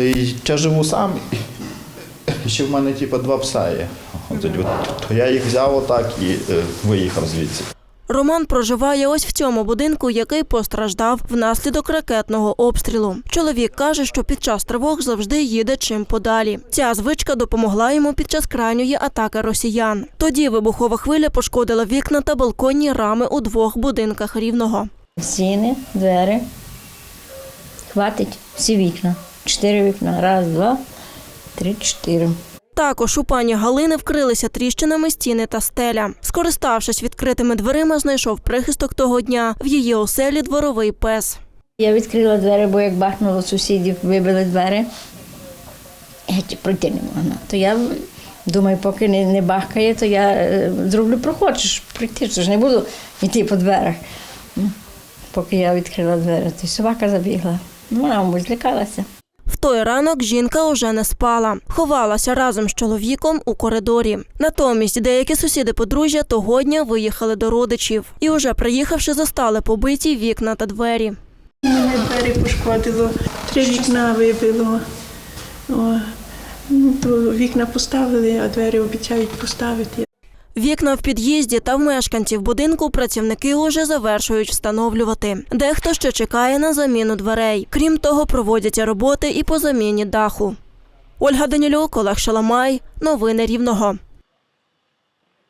І я живу сам, ще в мене типу, два пса є. То я їх взяв отак і е, виїхав звідси. Роман проживає ось в цьому будинку, який постраждав внаслідок ракетного обстрілу. Чоловік каже, що під час тривог завжди їде чим подалі. Ця звичка допомогла йому під час крайньої атаки росіян. Тоді вибухова хвиля пошкодила вікна та балконні рами у двох будинках рівного. Стіни, двері. Хватить всі вікна. Чотири вікна. Раз, два, три, чотири. Також у пані Галини вкрилися тріщинами стіни та стеля. Скориставшись відкритими дверима, знайшов прихисток того дня в її оселі дворовий пес. Я відкрила двері, бо як бахнуло сусідів, вибили двері. Я пройти не можна. То я думаю, поки не, не бахкає, то я е, зроблю проход, прийти, що ж не буду йти по дверях. Поки я відкрила двері, то собака забігла. Ну, вона, мабуть, злякалася. В той ранок жінка уже не спала, ховалася разом з чоловіком у коридорі. Натомість деякі сусіди подружжя того дня виїхали до родичів і, уже приїхавши, застали побиті вікна та двері. Мене двері пошкодило, три вікна вибило. О, ну, то вікна поставили, а двері обіцяють поставити. Вікна в під'їзді та в мешканців будинку працівники уже завершують встановлювати. Дехто ще чекає на заміну дверей. Крім того, проводяться роботи і по заміні даху. Ольга Данілюк, Олег Шаламай. Новини Рівного.